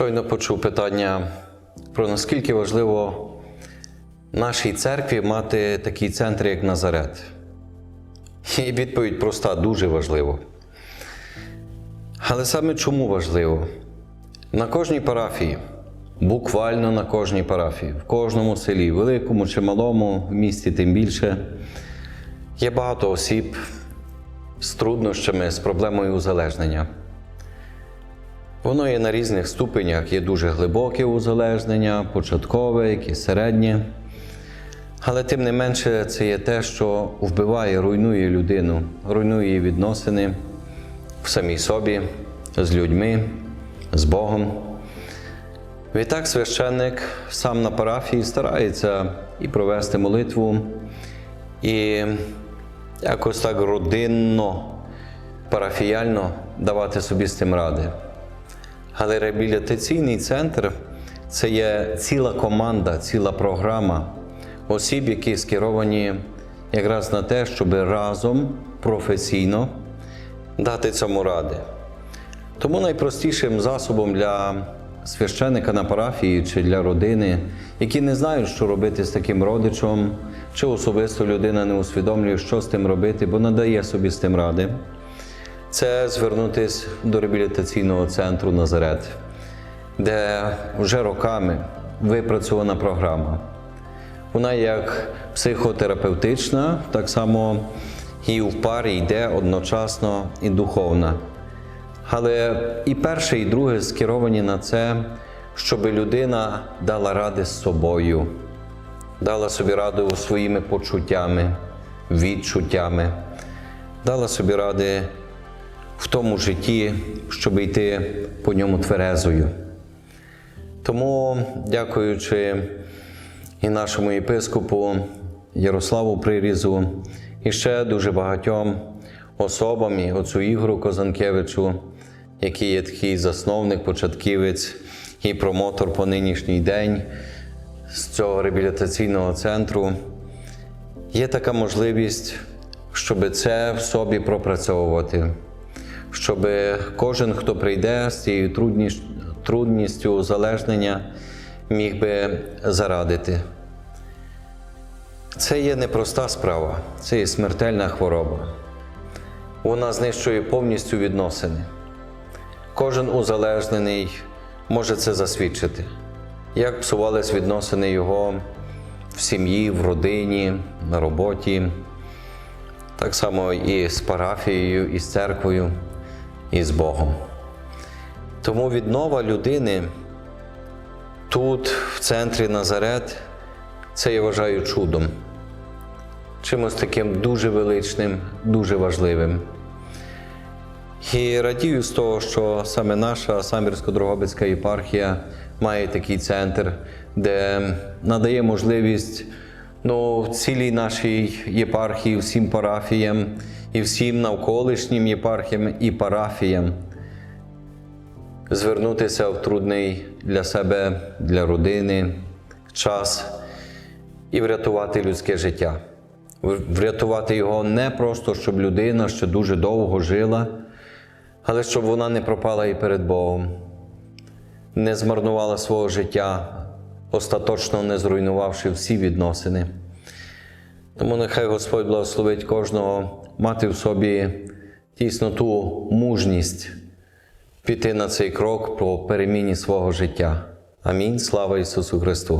Щойно почув питання про наскільки важливо нашій церкві мати такий центр, як Назарет. І відповідь проста, дуже важливо. Але саме чому важливо? На кожній парафії, буквально на кожній парафії, в кожному селі, великому чи малому, в місті тим більше, є багато осіб з труднощами, з проблемою узалежнення. Воно є на різних ступенях, є дуже глибоке узалежнення, початкове, якесь середнє. Але тим не менше, це є те, що вбиває, руйнує людину, руйнує її відносини в самій собі, з людьми, з Богом. Відтак священник сам на парафії старається і провести молитву, і якось так родинно, парафіяльно давати собі з тим ради. Але реабілітаційний центр це є ціла команда, ціла програма осіб, які скеровані якраз на те, щоб разом професійно дати цьому ради. Тому найпростішим засобом для священика на парафії чи для родини, які не знають, що робити з таким родичем, чи особисто людина не усвідомлює, що з тим робити, бо надає собі з тим ради це звернутися до реабілітаційного центру Назарет, де вже роками випрацьована програма. Вона як психотерапевтична, так само і в парі йде одночасно і духовна. Але і перше, і друге скеровані на це, щоб людина дала ради з собою, дала собі раду своїми почуттями, відчуттями, дала собі ради в тому житті, щоб йти по ньому тверезою. Тому, дякуючи і нашому єпископу Ярославу Прирізу, і ще дуже багатьом особам, і отцю Ігору Козанкевичу, який є такий засновник, початківець і промотор по нинішній день з цього реабілітаційного центру, є така можливість, щоб це в собі пропрацьовувати щоб кожен, хто прийде з цією трудніш- трудністю узалежнення, міг би зарадити. Це є непроста справа, це є смертельна хвороба. Вона знищує повністю відносини. Кожен узалежнений може це засвідчити, як псувались відносини його в сім'ї, в родині, на роботі, так само і з парафією, і з церквою, і з Богом. Тому віднова людини тут, в центрі Назарет, це я вважаю чудом, чимось таким дуже величним, дуже важливим. І радію з того, що саме наша Самбірсько-Дрогобицька єпархія має такий центр, де надає можливість ну, цілій нашій єпархії, всім парафіям і всім навколишнім єпархіям і парафіям звернутися в трудний для себе, для родини час і врятувати людське життя. Врятувати його не просто, щоб людина ще дуже довго жила, але щоб вона не пропала і перед Богом, не змарнувала свого життя, остаточно не зруйнувавши всі відносини. Тому нехай Господь благословить кожного мати в собі дійсно ту мужність піти на цей крок по переміні свого життя. Амінь. Слава Ісусу Христу!